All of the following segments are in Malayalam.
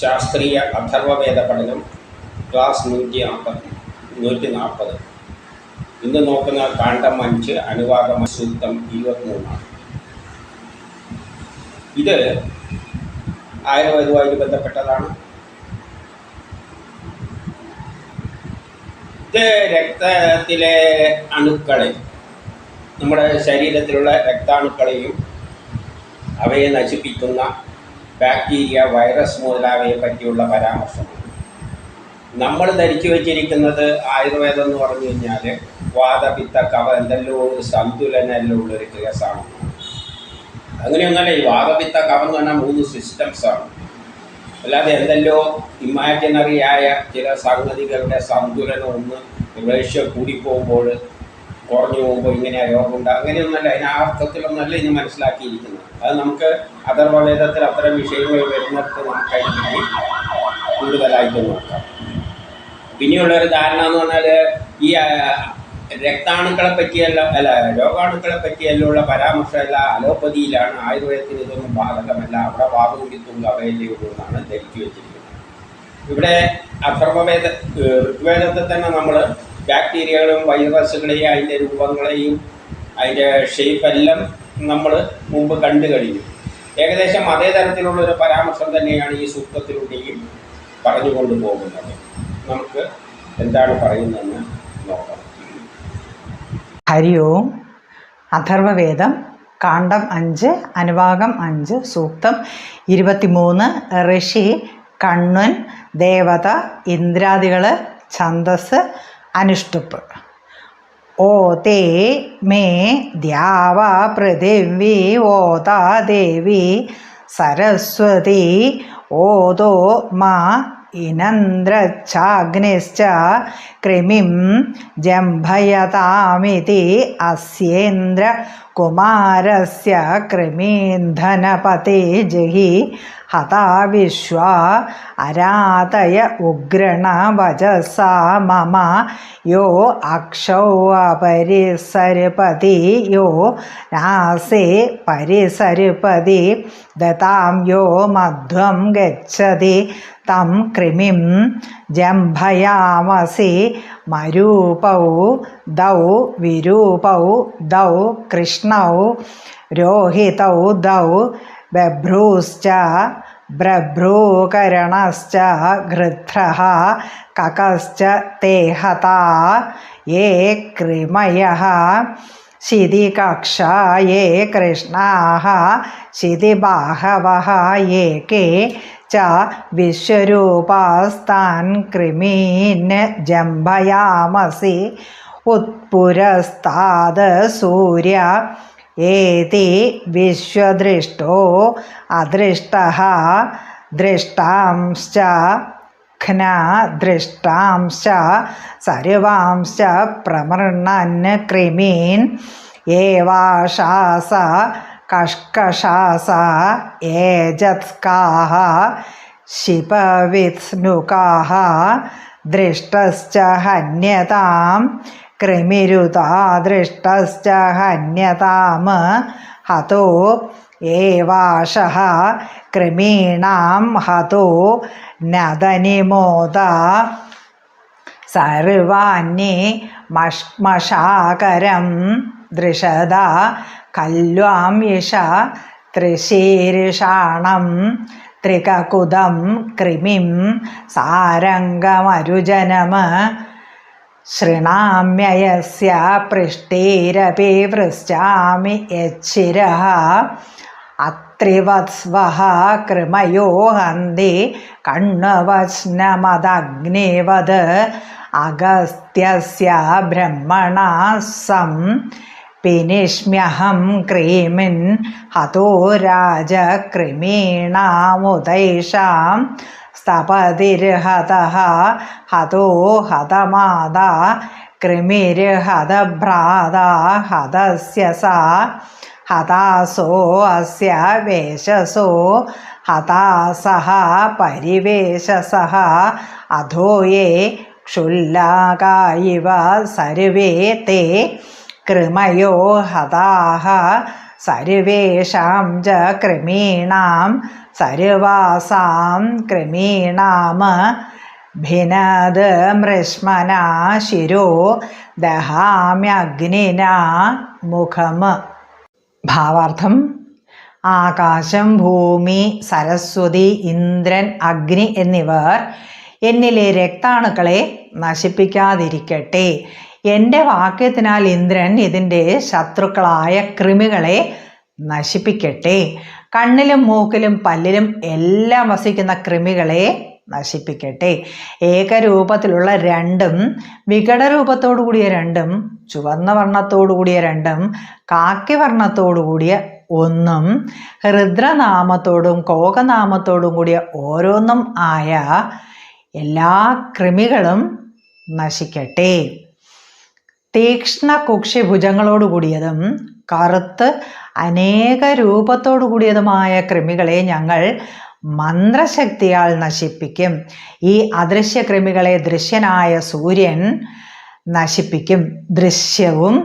ശാസ്ത്രീയ അഥർവവേദ പഠനം ക്ലാസ് നൂറ്റി നാൽപ്പത് നൂറ്റി നാൽപ്പത് ഇന്ന് നോക്കുന്ന കാണ്ഡം അഞ്ച് അനുവാദം സൂക്തം ഇരുപത്തിമൂന്നാണ്. ഇത് ആയുർവേദവുമായിട്ട് ബന്ധപ്പെട്ടതാണ്. ഇത് രക്തത്തിലെ അണുക്കളെ നമ്മുടെ ശരീരത്തിലുള്ള രക്താണുക്കളെയും അവയെ നശിപ്പിക്കുന്ന ബാക്ടീരിയ വൈറസ് മുതലായവയെ പറ്റിയുള്ള പരാമർശം. നമ്മൾ ധരിച്ചു വെച്ചിരിക്കുന്നത് ആയുർവേദം എന്ന് പറഞ്ഞു കഴിഞ്ഞാൽ വാദപിത്ത കവ എന്തെല്ലോ ഒരു സന്തുലനെല്ലാം ഉള്ളൊരു കേസാണ്. അങ്ങനെയൊന്നല്ല ഈ വാദപിത്ത കവ എന്ന് പറഞ്ഞാൽ മൂന്ന് സിസ്റ്റംസാണ് അല്ലാതെ എന്തെല്ലോ ഇമാജിനറി ആയ ചില സംഗതികളുടെ സന്തുലനം ഒന്ന് റേഷ്യോ കൂടിപ്പോകുമ്പോൾ കുറഞ്ഞു പോകുമ്പോൾ ഇങ്ങനെ രോഗമുണ്ട്. അങ്ങനെയൊന്നല്ല അതിന് ആ അർത്ഥത്തിലൊന്നല്ല ഇന്ന് മനസ്സിലാക്കിയിരിക്കുന്നത്. അത് നമുക്ക് അഥർവവേദത്തിൽ അത്തരം വിഷയങ്ങൾ വരുന്നിടത്ത് നമുക്ക് അതിനെ കൂടുതലായിട്ട് നോക്കാം. പിന്നെയുള്ളൊരു ധാരണ എന്ന് പറഞ്ഞാൽ ഈ രക്താണുക്കളെ പറ്റിയല്ല അല്ല രോഗാണുക്കളെ പറ്റിയല്ലുള്ള പരാമർശമല്ല അലോപ്പതിയിലാണ് ആയുർവേദത്തിന് ഇതൊന്നും ബാധകമല്ല. അവിടെ വാദകുടിത്തും അവയല്ലേ ഉള്ളൂ എന്നാണ് ധരിച്ചു വെച്ചിരിക്കുന്നത്. ഇവിടെ അഥർവവേദ ഋഗ്വേദത്തെ തന്നെ നമ്മൾ ബാക്ടീരിയകളും വൈറസുകളെയും അതിന്റെ രൂപങ്ങളെയും അതിന്റെ ഷേപ്പെല്ലാം നമ്മൾ മുമ്പ് കണ്ടു കഴിഞ്ഞു. ഏകദേശം അതേ തരത്തിലുള്ള ഒരു പരാമർശം തന്നെയാണ് ഈ സൂക്തത്തിലൂടെയും പറഞ്ഞുകൊണ്ട് പോകുന്നത്. നമുക്ക് എന്താണ് പറയുന്നതെന്ന് നോക്കാം. ഹരി ഓം. അഥർവവേദം കാണ്ഡം അഞ്ച് അനുഭാഗം അഞ്ച് സൂക്തം ഇരുപത്തിമൂന്ന് ഋഷി കണ്ണൻ ദേവത ഇന്ദ്രാദികൾ ഛന്ദസ് അനുഷ്ടുപ്പ് ഓ തേ മേ ദ്യാവ പൃഥിവി ഓതാ ദേവി സരസ്വതി ഓതോ മാ ഇനന്ദ്രച്ഛാഗ്നിശ്ച കൃമിം ജംഭയതാമിതി അസ്യേന്ദ്ര കുമാരസ്യ കൃമീന്ധനപതേ ജഹി ഹതാ വിശ്വ അരാതയ ഉഗ്രണ मम മമ യോ यो അപരിസർപതി യോ നാസേ यो ദതാം യോ മധ്വം ഗച്ഛതി തം കൃമിം ജംഭയാമസി മരൂപൗ ദൗ വിരൂപൗ कृष्णौ रोहितौ दौ बभ्रूश्च, ब्रभ्रूकरणश्च गृध्रः ककश्च, तेहता, ये कृमयः शिदिकक्षा ये कृष्णाः शिदिबाहवः ये के च विश्वरूपास्तान् कृमीन् जम्भयामसि। ഉത്പുരസ്താത് സൂര്യ ഏതി വിശ്വദൃഷ്ടോ അദൃഷ്ട ദൃഷ്ടാംശ്ച ഘ്ന ദൃഷ്ടാംശ സർവാംശ പ്രമൃണ്ണൻ ക്രിമീൻ ഏവാശാസ കഷ്കശാസ ഏജത്കാഹ ശിപവിസ്നുകാഹ ദൃഷ്ടശ്ച ഹന്യതാം ക്രമിരുതാദൃഷ്ടശ്ച ഹതോ ഏവാശ കൃമീണം ഹതോ നദനിമോദ സർവാണി മഷ്മഷാകരം ദൃശത കല്വാംയിഷ തൃശീരിഷാണം ത്രികകുതം കൃമിം സാരംഗമരുജനമ ശൃണാമ്യയസ്യ പൃഷ്ടീരപി വൃശ്ചാമി യച്ചിരः അത്രിവത്സ്വഹ കൃമയോ ഹന്തി കണ്ണുവശ്നമദഗ്നിവത് അഗസ്ത്യസ്യ ബ്രഹ്മണാ സം പിനിഷ്മ്യഹം ക്രീമിൻ ഹതോ രാജകൃമീണാമുദൈഷാം സ്തപതിർഹതഃ ഹതോ ഹതമാത കൃമിർഹതഭ്രാത ഹതസ്യ സാ ഹതാസോ അസ്യ വേശസോ ഹതാസഹ പരിവേശസഹ അധോയേ ക്ഷുല്ലാകായിവ സർവേ തേ കൃമയോ ഹതാഹ സർവേഷാം ച ക്രമീണാം സർവാസാം ക്രമീണാമ ഭിനദ് മൃഷ്മന ശിരോ ദഹാമ്യഗ്നിന മുഖം. ഭാവാർത്ഥം ആകാശം ഭൂമി സരസ്വതി ഇന്ദ്രൻ അഗ്നി എന്നിവർ എന്നിലെ രക്താണുക്കളെ നശിപ്പിക്കാതിരിക്കട്ടെ. എന്റെ വാക്യത്തിനാൽ ഇന്ദ്രൻ ഇതിന്റെ ശത്രുക്കളായ കൃമികളെ നശിപ്പിക്കട്ടെ. കണ്ണിലും മൂക്കിലും പല്ലിലും എല്ലാം വസിക്കുന്ന കൃമികളെ നശിപ്പിക്കട്ടെ. ഏകരൂപത്തിലുള്ള രണ്ടും വികടരൂപത്തോടു കൂടിയ രണ്ടും ചുവന്ന വർണത്തോടു കൂടിയ രണ്ടും കാക്കി വർണത്തോടു കൂടിയ ഒന്നും ഹൃദ്രനാമത്തോടും കോകനാമത്തോടും കൂടിയ ഓരോന്നും ആയ എല്ലാ കൃമികളും നശിക്കട്ടെ. തീക്ഷ്ണ കുക്ഷി ഭുജങ്ങളോട് കൂടിയതും കറുത്ത് അനേക രൂപത്തോടു കൂടിയതുമായ കൃമികളെ ഞങ്ങൾ മന്ത്രശക്തിയാൽ നശിപ്പിക്കും. ഈ അദൃശ്യ കൃമികളെ ദൃശ്യനായ സൂര്യൻ നശിപ്പിക്കും. ദൃശ്യവും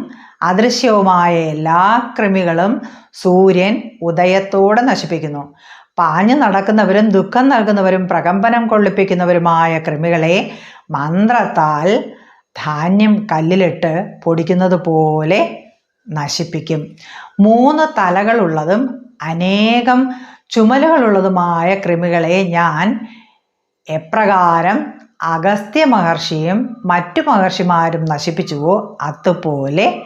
അദൃശ്യവുമായ എല്ലാ കൃമികളും സൂര്യൻ ഉദയത്തോടെ നശിപ്പിക്കുന്നു. പാഞ്ഞു നടക്കുന്നവരും ദുഃഖം നൽകുന്നവരും പ്രകമ്പനം കൊള്ളിപ്പിക്കുന്നവരുമായ കൃമികളെ മന്ത്രത്താൽ ധാന്യം കല്ലിലിട്ട് പൊടിക്കുന്നത് പോലെ നശിപ്പിക്കും. മൂന്ന് തലകളുള്ളതും അനേകം ചുമലുകളുള്ളതുമായ കൃമികളെ ഞാൻ എപ്രകാരം അഗസ്ത്യ മഹർഷിയും മറ്റു മഹർഷിമാരും നശിപ്പിച്ചുവോ അതുപോലെ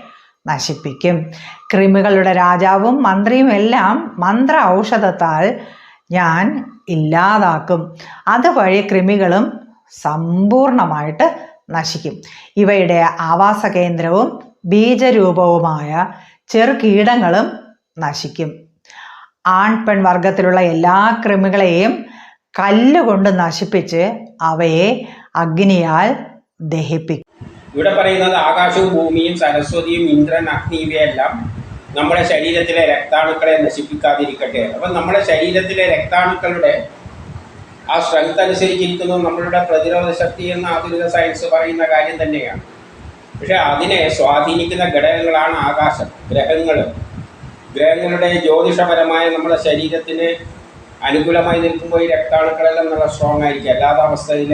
നശിപ്പിക്കും. കൃമികളുടെ രാജാവും മന്ത്രിയും എല്ലാം മന്ത്ര ഔഷധത്താൽ ഞാൻ ഇല്ലാതാക്കും. അതുവഴി കൃമികളും സമ്പൂർണമായിട്ട് നശിക്കും. ഇവയുടെ ആവാസ കേന്ദ്രവും ബീജരൂപവുമായ ചെറുകീടങ്ങളും നശിക്കും. ആൺ പെൺ വർഗത്തിലുള്ള എല്ലാ കൃമികളെയും കല്ലുകൊണ്ട് നശിപ്പിച്ച് അവയെ അഗ്നിയാൽ ദഹിപ്പിക്കും. ഇവിടെ പറയുന്നത് ആകാശവും ഭൂമിയും സരസ്വതിയും ഇന്ദ്രൻ അഗ്നി ഇവയെല്ലാം നമ്മുടെ ശരീരത്തിലെ രക്താണുക്കളെ നശിപ്പിക്കാതിരിക്കട്ടെ. അപ്പം നമ്മുടെ ശരീരത്തിലെ രക്താണുക്കളുടെ ആ സ്ട്രെങ്ത് അനുസരിച്ചിരിക്കുന്നത് നമ്മളുടെ പ്രതിരോധ ശക്തി എന്ന് ആധുനിക സയൻസ് പറയുന്ന കാര്യം തന്നെയാണ്. പക്ഷെ അതിനെ സ്വാധീനിക്കുന്ന ഘടകങ്ങളാണ് ആകാശം ഗ്രഹങ്ങൾ. ഗ്രഹങ്ങളുടെ ജ്യോതിഷപരമായ നമ്മുടെ ശരീരത്തിന് അനുകൂലമായി നിൽക്കുമ്പോൾ ഈ രക്താണുക്കളെല്ലാം നല്ല സ്ട്രോങ് ആയിരിക്കും. അല്ലാത്ത അവസ്ഥയിൽ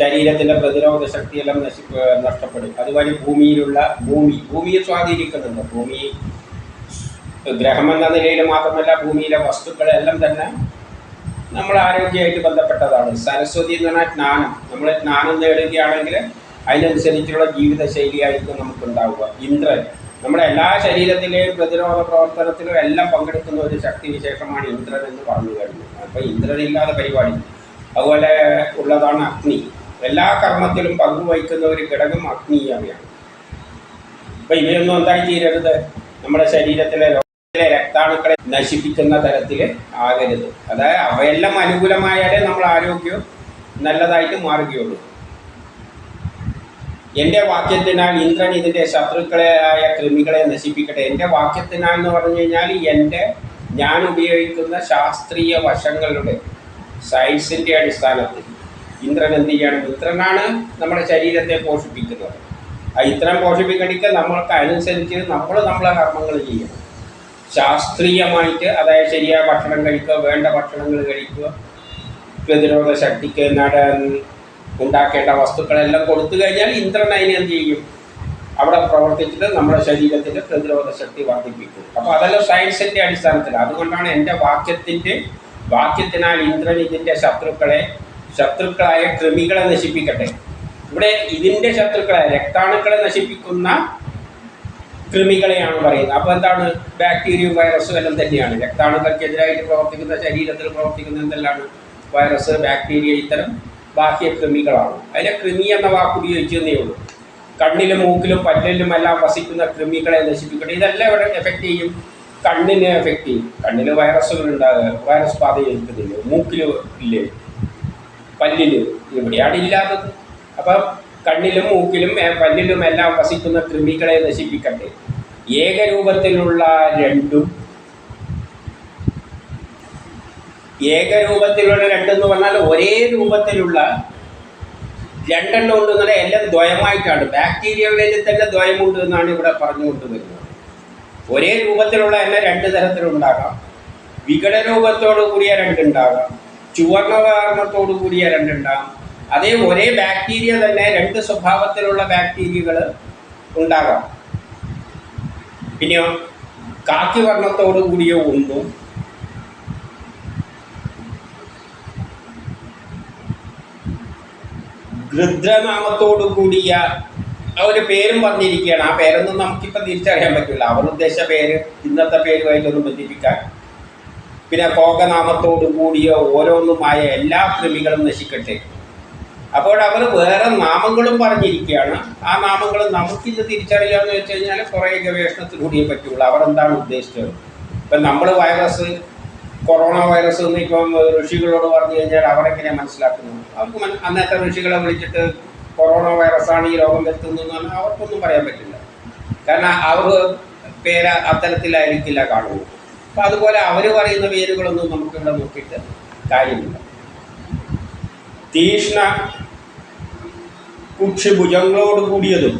ശരീരത്തിന്റെ പ്രതിരോധ ശക്തിയെല്ലാം നശി നഷ്ടപ്പെടും. അതുപോലെ ഭൂമിയിലുള്ള ഭൂമി ഭൂമിയെ സ്വാധീനിക്കുന്നുണ്ട്. ഭൂമി ഗ്രഹമെന്ന നിലയിൽ മാത്രമല്ല ഭൂമിയിലെ വസ്തുക്കളെല്ലാം തന്നെ നമ്മൾ ആരോഗ്യമായിട്ട് ബന്ധപ്പെട്ടതാണ്. സരസ്വതി എന്ന് പറഞ്ഞാൽ ജ്ഞാനം. നമ്മൾ ജ്ഞാനം നേടുകയാണെങ്കിൽ അതിനനുസരിച്ചുള്ള ജീവിതശൈലിയായിരിക്കും നമുക്കുണ്ടാവുക. ഇന്ദ്രൻ. നമ്മുടെ എല്ലാ ശരീരത്തിലെയും പ്രതിരോധ പ്രവർത്തനത്തിലും എല്ലാം പങ്കെടുക്കുന്ന ഒരു ശക്തി വിശേഷമാണ് ഇന്ദ്രൻ എന്ന് പറഞ്ഞു കഴിഞ്ഞു. അപ്പോൾ ഇന്ദ്രനില്ലാതെ പരിപാടി. അതുപോലെ ഉള്ളതാണ് അഗ്നി. എല്ലാ കർമ്മത്തിലും പങ്കുവഹിക്കുന്ന ഒരു ഘടകം അഗ്നിയാണ്. അപ്പം ഇവയൊന്നും എന്തായി തീരരുത്. നമ്മുടെ ശരീരത്തിലെ രക്താണുക്കളെ നശിപ്പിക്കുന്ന തരത്തിൽ ആകരുത്. അതായത് അവയെല്ലാം അനുകൂലമായാലേ നമ്മൾ ആരോഗ്യം നല്ലതായിട്ട് മാറുകയുള്ളൂ. എന്റെ വാക്യത്തിനാൽ ഇന്ദ്രൻ ഇതിന്റെ ആയ കൃമികളെ നശിപ്പിക്കട്ടെ. എന്റെ വാക്യത്തിനാൽ എന്ന് പറഞ്ഞു കഴിഞ്ഞാൽ എന്റെ ഞാൻ ഉപയോഗിക്കുന്ന ശാസ്ത്രീയ വശങ്ങളുടെ സയൻസിന്റെ അടിസ്ഥാനത്തിൽ ഇന്ദ്രൻ എന്ത് ചെയ്യണം? ഇന്ദ്രനാണ് നമ്മുടെ ശരീരത്തെ പോഷിപ്പിക്കുന്നത്. ആ ഇന്ദ്രൻ പോഷിപ്പിക്കണമെങ്കിൽ നമ്മൾക്ക് അനുസരിച്ച് നമ്മൾ നമ്മളെ കർമ്മങ്ങൾ ചെയ്യണം. ശാസ്ത്രീയമായിട്ട് അതായത് ശരിയായ ഭക്ഷണം കഴിക്കുക വേണ്ട ഭക്ഷണങ്ങൾ കഴിക്കുക പ്രതിരോധ ശക്തിക്ക് നട ഉണ്ടാക്കേണ്ട വസ്തുക്കളെല്ലാം കൊടുത്തു കഴിഞ്ഞാൽ ഇന്ദ്രൻ അതിനെ എന്ത് ചെയ്യും? അവിടെ പ്രവർത്തിച്ചിട്ട് നമ്മുടെ ശരീരത്തിന്റെ പ്രതിരോധ ശക്തി വർദ്ധിപ്പിക്കും. അപ്പോൾ അതെല്ലാം സയൻസിന്റെ അടിസ്ഥാനത്തിൽ അതുകൊണ്ടാണ് എന്റെ വാക്യത്തിന്റെ വാക്യത്തിനാൽ ഇന്ദ്രൻ ഇതിന്റെ ശത്രുക്കളെ ശത്രുക്കളായ കൃമികളെ നശിപ്പിക്കട്ടെ. ഇവിടെ ഇതിന്റെ ശത്രുക്കളെ രക്താണുക്കളെ നശിപ്പിക്കുന്ന കൃമികളെയാണ് പറയുന്നത്. അപ്പോൾ എന്താണ്? ബാക്ടീരിയയും വൈറസും എല്ലാം തന്നെയാണ്. രക്താണുക്കൾക്കെതിരായിട്ട് പ്രവർത്തിക്കുന്ന ശരീരത്തിൽ പ്രവർത്തിക്കുന്ന എന്തെല്ലാം വൈറസ് ബാക്ടീരിയ ഇത്തരം ബാഹ്യ കൃമികളാണ് അതിലെ കൃമി എന്ന വാക്ക് ഉപയോഗിച്ചതേ ഉള്ളൂ. കണ്ണിലും മൂക്കിലും പല്ലിലും എല്ലാം വസിക്കുന്ന കൃമികളെ നശിപ്പിക്കട്ടെ. ഇതെല്ലാം ഇവിടെ എഫക്റ്റ് ചെയ്യും. കണ്ണിനെ എഫക്റ്റ് ചെയ്യും. കണ്ണിൽ വൈറസുകൾ ഉണ്ടാകുക. വൈറസ് ബാധ ഏൽക്കുന്നില്ല. മൂക്കിൽ ഇല്ലേ? പല്ലിൽ ഇവിടെയാണ് ഇല്ലാത്തത്. അപ്പം കണ്ണിലും മൂക്കിലും പല്ലിലും എല്ലാം വസിക്കുന്ന കൃമികളെ നശിപ്പിക്കട്ടെ. ഏകരൂപത്തിലുള്ള രണ്ടും ഏകരൂപത്തിലുള്ള രണ്ടെന്ന് പറഞ്ഞാൽ ഒരേ രൂപത്തിലുള്ള രണ്ടെണ്ണം ഉണ്ട് എന്നാൽ എല്ലാം ദ്വയമായിട്ടാണ്. ബാക്ടീരിയകളിൽ തന്നെ ദ്വയമുണ്ട് എന്നാണ് ഇവിടെ പറഞ്ഞുകൊണ്ട് വരുന്നത്. ഒരേ രൂപത്തിലുള്ള തന്നെ രണ്ട് തരത്തിലുണ്ടാകാം. വികടരൂപത്തോടു കൂടിയ രണ്ടുണ്ടാകാം. വർണത്തോടു കൂടിയ രണ്ടുണ്ടാകാം. അതേ ഒരേ ബാക്ടീരിയ തന്നെ രണ്ട് സ്വഭാവത്തിലുള്ള ബാക്ടീരിയകൾ ഉണ്ടാകാം. പിന്നെയോ കാക്കി വർണത്തോടു കൂടിയ ഗൃദ്രനാമത്തോടു കൂടിയ ആ ഒരു പേരും പറഞ്ഞിരിക്കുകയാണ്. ആ പേരൊന്നും നമുക്കിപ്പം തിരിച്ചറിയാൻ പറ്റില്ല. അവർ ഉദ്ദേശ പേര് ഇന്നത്തെ പേരുമായിട്ടൊന്നും ബന്ധിപ്പിക്കാൻ. പിന്നെ കോകനാമത്തോടു കൂടിയ ഓരോന്നുമായ എല്ലാ കൃമികളും നശിക്കട്ടെ. അപ്പോൾ അവർ വേറെ നാമങ്ങളും പറഞ്ഞിരിക്കുകയാണ്. ആ നാമങ്ങൾ നമുക്കിന്ന് തിരിച്ചറിയാമെന്ന് വെച്ച് കഴിഞ്ഞാൽ കുറേ ഗവേഷണത്തിലൂടെയേ പറ്റുള്ളൂ. അവരെന്താണ് ഉദ്ദേശിച്ചത്? ഇപ്പം നമ്മൾ വൈറസ് കൊറോണ വൈറസ് എന്ന് ഇപ്പം ഋഷികളോട് പറഞ്ഞു കഴിഞ്ഞാൽ അവരെങ്ങനെ മനസ്സിലാക്കുന്നു അവർക്ക് അന്നത്തെ ഋഷികളെ വിളിച്ചിട്ട് കൊറോണ വൈറസാണ് ഈ രോഗം വരുത്തുന്നതെന്ന് പറഞ്ഞാൽ അവർക്കൊന്നും പറയാൻ പറ്റില്ല. കാരണം അവർ പേര് അത്തരത്തിലായിരിക്കില്ല കാണുന്നത്. അപ്പം അതുപോലെ അവർ പറയുന്ന പേരുകളൊന്നും നമുക്കിവിടെ നോക്കിയിട്ട് കാര്യമില്ല. തീഷ്ണ കുക്ഷി ഭുജങ്ങളോട് കൂടിയതും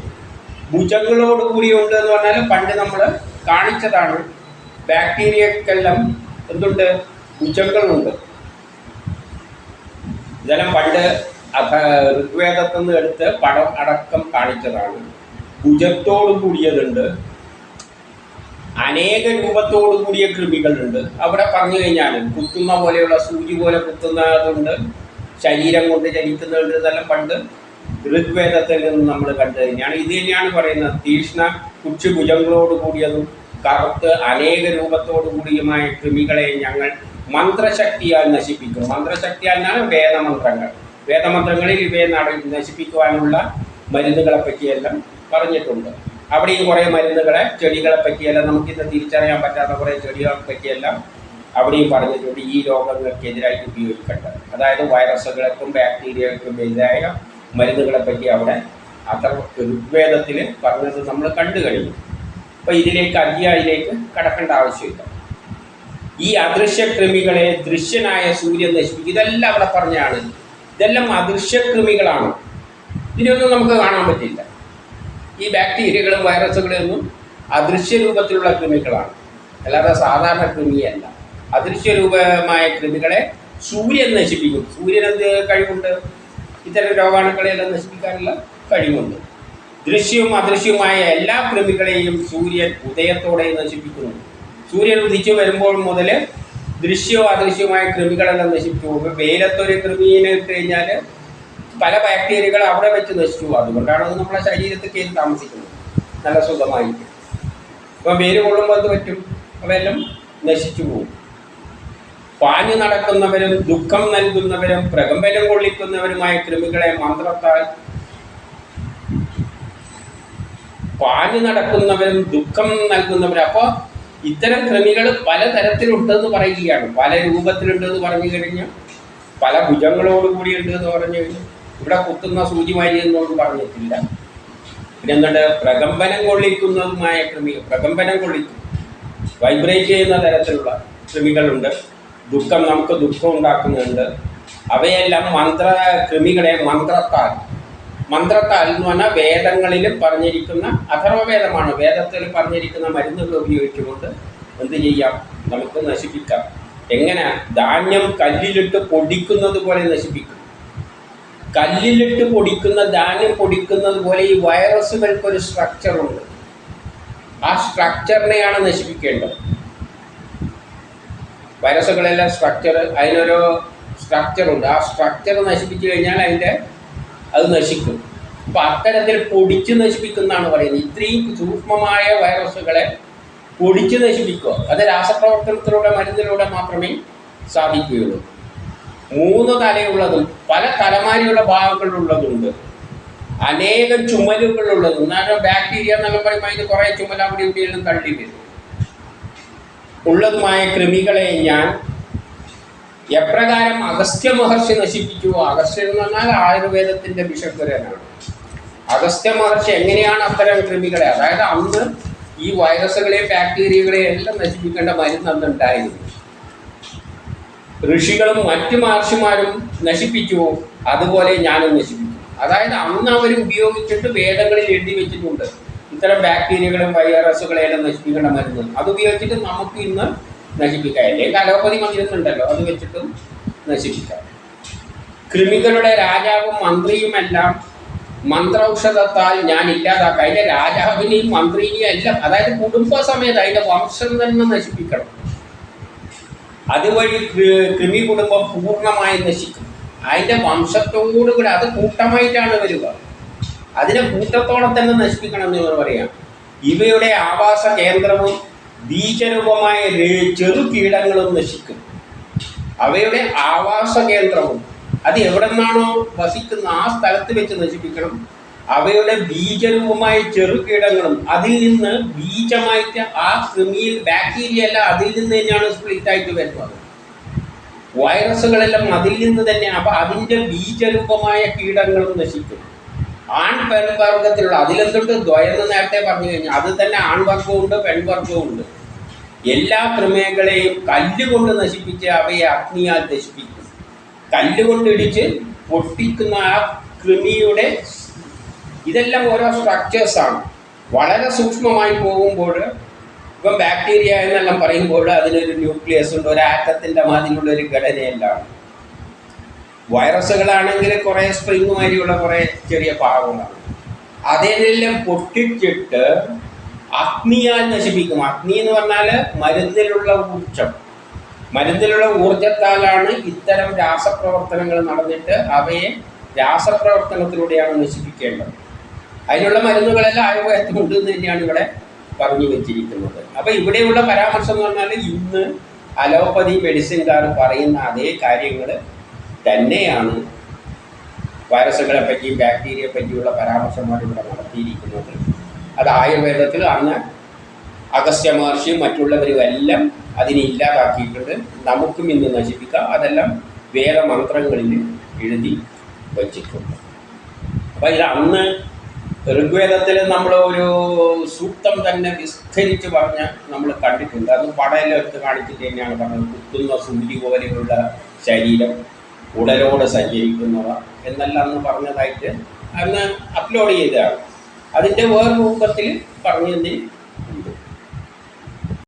ഭുജങ്ങളോട് കൂടിയുണ്ട് എന്ന് പറഞ്ഞാൽ പണ്ട് നമ്മൾ കാണിച്ചതാണ് ബാക്ടീരിയക്കെല്ലാം എന്തുണ്ട്? ഭുജങ്ങളുണ്ട്. ഇതെല്ലാം പണ്ട് ഋഗ്വേദത്തിൽ നിന്ന് എടുത്ത് പടം അടക്കം കാണിച്ചതാണ്. ഭുജത്തോട് കൂടിയതുണ്ട്. അനേക രൂപത്തോടു കൂടിയ കൃമികളുണ്ട്. അവിടെ പറഞ്ഞു കഴിഞ്ഞാൽ കുത്തുന്ന പോലെയുള്ള സൂചി പോലെ കുത്തുന്നതുണ്ട്. ശരീരം കൊണ്ട് ചലിക്കുന്നുണ്ട് ഇതെല്ലാം പണ്ട് ഋഗ്വേദത്തിൽ നിന്ന് നമ്മൾ കണ്ടു കഴിഞ്ഞാണ് ഇത് തന്നെയാണ് പറയുന്നത്. തീഷ്ണ കുച്ചുഭുജങ്ങളോട് കൂടിയതും കറുത്ത് അനേക രൂപത്തോടു കൂടിയുമായ കൃമികളെ ഞങ്ങൾ മന്ത്രശക്തിയാൽ നശിപ്പിക്കും മന്ത്രശക്തിയാൽ എന്നാണ് വേദമന്ത്രങ്ങൾ. വേദമന്ത്രങ്ങളിൽ ഇവയെ നട നശിപ്പിക്കുവാനുള്ള മരുന്നുകളെ പറ്റിയെല്ലാം പറഞ്ഞിട്ടുണ്ട്. അവിടെയും കുറേ മരുന്നുകളെ ചെടികളെ പറ്റിയെല്ലാം നമുക്കിന്ന് തിരിച്ചറിയാൻ പറ്റാത്ത കുറേ ചെടികളെ പറ്റിയെല്ലാം അവിടെയും പറഞ്ഞിട്ടുണ്ട്. ഈ രോഗങ്ങൾക്കെതിരായിട്ട് ഉപയോഗിക്കേണ്ടത്. അതായത് വൈറസുകൾക്കും ബാക്ടീരിയകൾക്കും എതിരായ മരുന്നുകളെ പറ്റി അവിടെ അത്ര ഋഗ്വേദത്തിൽ പറഞ്ഞത് നമ്മൾ കണ്ടു കഴിഞ്ഞു. അപ്പോൾ ഇതിലേക്ക് അധ്യായിലേക്ക് കടക്കേണ്ട ആവശ്യമില്ല. ഈ അദൃശ്യ കൃമികളെ ദൃശ്യനായ സൂര്യൻ നശിപ്പിക്കും. ഇതെല്ലാം അവിടെ പറഞ്ഞാണ്. ഇതെല്ലാം അദൃശ്യ കൃമികളാണ് ഇതിനൊന്നും നമുക്ക് കാണാൻ പറ്റില്ല. ഈ ബാക്ടീരിയകളും വൈറസുകളും ഒന്നും അദൃശ്യ രൂപത്തിലുള്ള കൃമികളാണ്. അല്ലാതെ സാധാരണ കൃമിയല്ല. അദൃശ്യ രൂപമായ കൃമികളെ സൂര്യൻ നശിപ്പിക്കും. സൂര്യൻ എന്ത് കഴിവുണ്ട്? ഇത്തരം രോഗാണുക്കളെല്ലാം നശിപ്പിക്കാനുള്ള കഴിവുണ്ട്. ദൃശ്യവും അദൃശ്യവുമായ എല്ലാ കൃമികളെയും സൂര്യൻ ഉദയത്തോടെ നശിപ്പിക്കുന്നു. സൂര്യൻ ഉദിച്ചു വരുമ്പോൾ മുതൽ ദൃശ്യവും അദൃശ്യവുമായ കൃമികളെല്ലാം നശിപ്പിച്ചു പോകും വെയിലത്തൊരു കൃമിയെ ഇട്ട് കഴിഞ്ഞാൽ പല ബാക്ടീരിയകൾ അവിടെ വെച്ച് നശിച്ചു അതുകൊണ്ടാണ് അത് നമ്മളെ ശരീരത്തിൽ കയറി താമസിക്കുന്നത്. നല്ല സുഖമായിട്ട് അപ്പോൾ വെയിൽ കൊള്ളുമ്പോൾ അത് പറ്റും? അവയെല്ലാം നശിച്ചു പോകും. പാഞ്ഞു നടക്കുന്നവരും ദുഃഖം നൽകുന്നവരും പ്രകമ്പനം കൊള്ളിക്കുന്നവരുമായ കൃമികളെ മന്ത്രത്താൽ പാഞ്ഞു നടക്കുന്നവരും ദുഃഖം നൽകുന്നവരും. അപ്പോൾ ഇത്തരം കൃമികൾ പലതരത്തിലുണ്ടെന്ന് പറയുകയാണ്. പല രൂപത്തിലുണ്ടെന്ന് പറഞ്ഞു കഴിഞ്ഞാൽ പല ഭുജങ്ങളോട് കൂടി ഉണ്ട് എന്ന് പറഞ്ഞു കഴിഞ്ഞാൽ ഇവിടെ കുത്തുന്ന സൂചിമാരി എന്നോട് പറഞ്ഞിട്ടില്ല. പിന്നെ എന്തുണ്ട്? പ്രകമ്പനം കൊള്ളിക്കുന്നതുമായ കൃമികൾ പ്രകമ്പനം കൊള്ളിക്കും. വൈബ്രേറ്റ് ചെയ്യുന്ന തരത്തിലുള്ള കൃമികളുണ്ട്. ദുഃഖം നമുക്ക് ദുഃഖം ഉണ്ടാക്കുന്നുണ്ട്. അവയെല്ലാം മന്ത്ര കൃമികളെ മന്ത്രത്താൽ. മന്ത്രത്താൽ എന്ന് പറഞ്ഞാൽ വേദങ്ങളിൽ പറഞ്ഞിരിക്കുന്ന അഥർവവേദമാണ് വേദത്തിൽ പറഞ്ഞിരിക്കുന്ന മരുന്നുകൾ ഉപയോഗിച്ചുകൊണ്ട് എന്ത് ചെയ്യാം? നമുക്ക് നശിപ്പിക്കാം. എങ്ങനെ? ധാന്യം കല്ലിലിട്ട് പൊടിക്കുന്നത് പോലെ നശിപ്പിക്കും. കല്ലിലിട്ട് പൊടിക്കുന്ന ധാന്യം പൊടിക്കുന്നത് പോലെ ഈ വൈറസുകൾക്കൊരു സ്ട്രക്ചറുണ്ട് ആ സ്ട്രക്ചറിനെയാണ് നശിപ്പിക്കേണ്ടത്. വൈറസുകളെല്ലാം സ്ട്രക്ചർ അതിനൊരു സ്ട്രക്ചറുണ്ട് ആ സ്ട്രക്ചർ നശിപ്പിച്ചു കഴിഞ്ഞാൽ അതിന്റെ അത് നശിക്കും. അപ്പം അത്തരത്തിൽ പൊടിച്ച് നശിപ്പിക്കുന്നതാണ് പറയുന്നത്. ഇത്രയും സൂക്ഷ്മമായ വൈറസുകളെ പൊടിച്ച് നശിപ്പിക്കുക. അത് രാസപ്രവർത്തനത്തിലൂടെ മരുന്നിലൂടെ മാത്രമേ സാധിക്കുകയുള്ളൂ. മൂന്ന് തലയുള്ളതും പല തലമാരിയുള്ള ഭാഗങ്ങളുള്ളതുണ്ട്. അനേകം ചുമലുകളുള്ളതും എന്നാൽ ബാക്ടീരിയ എന്നൊക്കെ പറയുമ്പോൾ അതിന് കുറേ ചുമൽ അവിടെ ഇവിടെയെല്ലാം തള്ളി വരും ഉള്ളതുമായ കൃമികളെ ഞാൻ എപ്രകാരം അഗസ്ത്യ മഹർഷി നശിപ്പിച്ചുവോ അഗസ്ത്യൻ എന്ന് പറഞ്ഞാൽ ആയുർവേദത്തിന്റെ ബിഷപ്പുരനാണ് അഗസ്ത്യ മഹർഷി എങ്ങനെയാണ് അത്തരം കൃമികളെ? അതായത് അന്ന് ഈ വൈറസുകളെ ബാക്ടീരിയകളെ എല്ലാം നശിപ്പിക്കേണ്ട മരുന്ന് അന്ന് ഉണ്ടായിരുന്നു. ഋഷികളും മറ്റു മഹർഷിമാരും നശിപ്പിച്ചുവോ അതുപോലെ ഞാനും നശിപ്പിച്ചു അതായത് അന്ന് അവർ ഉപയോഗിച്ചിട്ട് വേദങ്ങളിൽ എഴുതി വെച്ചിട്ടുണ്ട്. ഇത്തരം ബാക്ടീരിയകളും വൈറസുകളെല്ലാം നശിപ്പിക്കേണ്ട മരുന്ന്. അത് ഉപയോഗിച്ചിട്ട് നമുക്ക് ഇന്ന് നശിപ്പിക്കാം അല്ലെങ്കിൽ അലോപ്പതി മരുന്നുണ്ടല്ലോ അത് വെച്ചിട്ടും നശിപ്പിക്കാം. കൃമികളുടെ രാജാവും മന്ത്രിയുമെല്ലാം മന്ത്രൌഷധത്താൽ ഞാൻ ഇല്ലാതാക്കാം. അതിന്റെ രാജാവിനെയും മന്ത്രിനെയും എല്ലാം അതായത് കുടുംബസമേതം അതിന്റെ വംശം തന്നെ നശിപ്പിക്കണം. അതുവഴി കൃമി കുടുംബം പൂർണമായി നശിക്കും. അതിന്റെ വംശത്തോടു കൂടി അത് കൂട്ടമായിട്ടാണ് വരിക. അതിനെ കൂട്ടത്തോടെ തന്നെ നശിപ്പിക്കണം എന്ന് ഇവർ പറയാം. ഇവയുടെ ആവാസ കേന്ദ്രവും ബീജരൂപമായ ചെറു കീടങ്ങളും നശിക്കും. അവയുടെ ആവാസ കേന്ദ്രവും അത് എവിടെന്നാണോ വസിക്കുന്ന ആ സ്ഥലത്ത് വെച്ച് നശിപ്പിക്കണം. അവയുടെ ബീജരൂപമായ ചെറുകീടങ്ങളും അതിൽ നിന്ന് ബീജമായിട്ട് ആ കൃമിയിൽ ബാക്ടീരിയ അല്ല അതിൽ നിന്ന് തന്നെയാണ് സ്പ്ലിറ്റ് ആയിട്ട് വരുന്നത്. വൈറസുകളെല്ലാം അതിൽ നിന്ന് തന്നെ അപ്പൊ അതിന്റെ ബീജരൂപമായ കീടങ്ങളും നശിക്കും. ആൺ പെൺവർഗത്തിലുള്ള അതിലെന്തുണ്ട് ദ്വയെന്ന് നേരത്തെ പറഞ്ഞു കഴിഞ്ഞാൽ അത് തന്നെ ആൺവർഗമുണ്ട് പെൺവർഗവും ഉണ്ട് എല്ലാ കൃമേകളെയും കല്ലുകൊണ്ട് നശിപ്പിച്ച് അവയെ അഗ്നിയാൽ നശിപ്പിക്കും. കല്ലുകൊണ്ട് ഇടിച്ച് പൊട്ടിക്കുന്ന ആ കൃമിയുടെ ഇതെല്ലാം ഓരോ സ്ട്രക്ചേഴ്സാണ് വളരെ സൂക്ഷ്മമായി പോകുമ്പോൾ ഇപ്പം ബാക്ടീരിയ എന്നെല്ലാം പറയുമ്പോൾ അതിനൊരു ന്യൂക്ലിയസ് ഉണ്ട് ഒരു ആറ്റത്തിന്റെ മാതിരിയുള്ള ഒരു ഘടനയെല്ലാം. വൈറസുകളാണെങ്കിൽ കുറേ സ്പ്രിങ് മാതിരിയുള്ള കുറേ ചെറിയ പാകങ്ങളാണ് അതിനെല്ലാം പൊട്ടിച്ചിട്ട് അഗ്നിയാൽ നശിപ്പിക്കും. അഗ്നി എന്ന് പറഞ്ഞാൽ മരുന്നിലുള്ള ഊർജം. മരുന്നിലുള്ള ഊർജത്താലാണ് ഇത്തരം രാസപ്രവർത്തനങ്ങൾ നടന്നിട്ട് അവയെ രാസപ്രവർത്തനത്തിലൂടെയാണ് നശിപ്പിക്കേണ്ടത്. അതിനുള്ള മരുന്നുകളെല്ലാം ആയുർവേദത്തിലുണ്ട് എന്ന് തന്നെയാണ് ഇവിടെ പറഞ്ഞു വെച്ചിരിക്കുന്നത്. അപ്പോൾ ഇവിടെയുള്ള പരാമർശം എന്ന് പറഞ്ഞാൽ ഇന്ന് അലോപ്പതി മെഡിസിൻകാർ പറയുന്ന അതേ കാര്യങ്ങൾ തന്നെയാണ് വൈറസുകളെ പറ്റിയും ബാക്ടീരിയയെ പറ്റിയുള്ള പരാമർശന്മാർ ഇവിടെ നടത്തിയിരിക്കുന്നത്. അത് ആയുർവേദത്തിൽ അന്ന് അഗസ്ത്യ മഹർഷിയും മറ്റുള്ളവരും എല്ലാം അതിനെ ഇല്ലാതാക്കിയിട്ടുണ്ട്. നമുക്കും ഇന്ന് നശിപ്പിക്കാം. അതെല്ലാം വേദമന്ത്രങ്ങളിൽ എഴുതി വച്ചിട്ടുണ്ട്. അപ്പം ഇത് അന്ന് ഋഗ്വേദത്തിൽ നമ്മൾ ഒരു സൂക്തം തന്നെ വിസ്തരിച്ച് പറഞ്ഞ് നമ്മൾ കണ്ടിട്ടുണ്ട്. അത് പടയിലെടുത്ത് കാണിച്ചിട്ട് തന്നെയാണ് പറഞ്ഞത്. കുത്തുന്ന സൂര്യ പോലെയുള്ള ശരീരം. ഉടലോട് സഞ്ചരിക്കുന്നവ എന്നെല്ലാം അന്ന് പറഞ്ഞതായിട്ട് അന്ന് അപ്ലോഡ് ചെയ്തതാണ്. അതിന്റെ വേറെ രൂപത്തിൽ പറഞ്ഞു തന്നെ